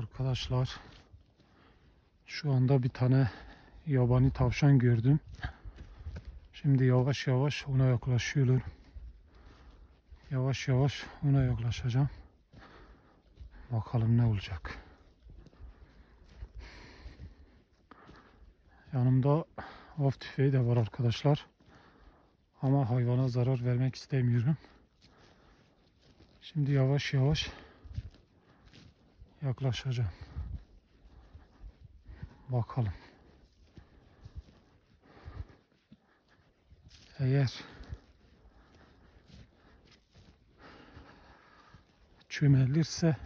Arkadaşlar şu anda bir tane yabani tavşan gördüm. Şimdi yavaş yavaş ona yaklaşıyorum. Yavaş yavaş ona yaklaşacağım. Bakalım ne olacak. Yanımda av tüfeği de var arkadaşlar. Ama hayvana zarar vermek istemiyorum. Şimdi yavaş yavaş yaklaşacağım. Bakalım. Eğer çömelirse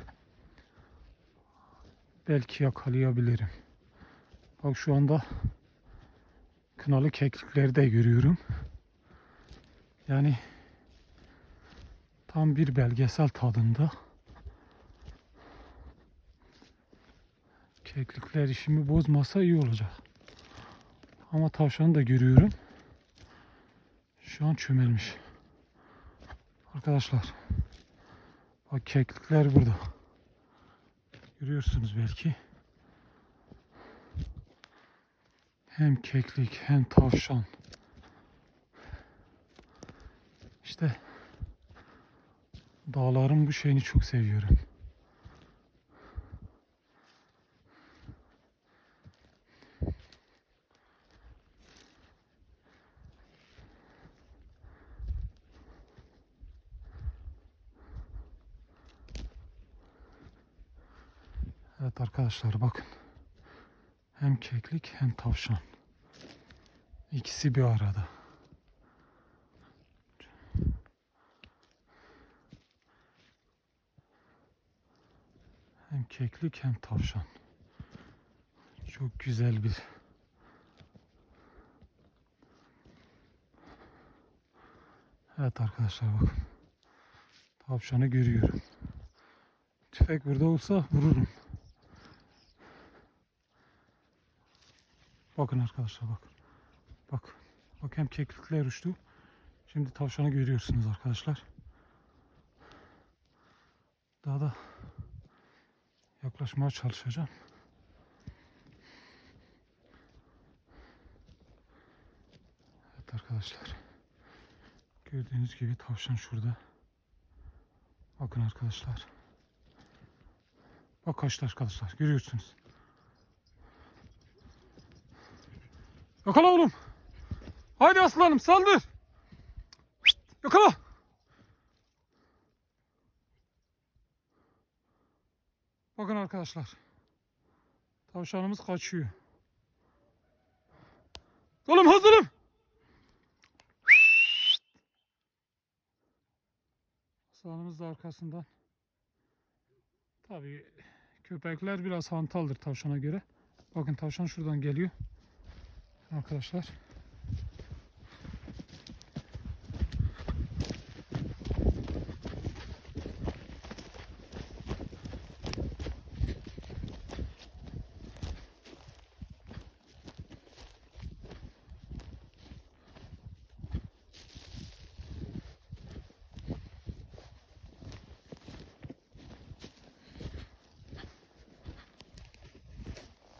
belki yakalayabilirim. Bak şu anda kınalı keklikleri de görüyorum. Yani tam bir belgesel tadında. Keklikler işimi bozmasa iyi olacak. Ama tavşanı da görüyorum. Şu an çömelmiş. Arkadaşlar. Bak keklikler burada. Görüyorsunuz belki. Hem keklik hem tavşan. İşte dağların bu şeyini çok seviyorum. Evet arkadaşlar bakın. Hem keklik hem tavşan. İkisi bir arada. Hem keklik hem tavşan. Çok güzel bir Evet arkadaşlar bakın. Tavşanı görüyorum. Tüfek burada olsa vururum. Bakın arkadaşlar bak. Bak. Bak hem keklikler uçtu. Şimdi tavşanı görüyorsunuz arkadaşlar. Daha da yaklaşmaya çalışacağım. Evet arkadaşlar. Gördüğünüz gibi tavşan şurada. Bakın arkadaşlar. Bak kaçtı arkadaşlar. Görüyorsunuz. Yakala oğlum. Haydi aslanım saldır. Yakala. Bakın arkadaşlar. Tavşanımız kaçıyor. Oğlum hazırım. Aslanımız da arkasından. Tabii köpekler biraz hantaldır tavşana göre. Bakın tavşan şuradan geliyor. Arkadaşlar.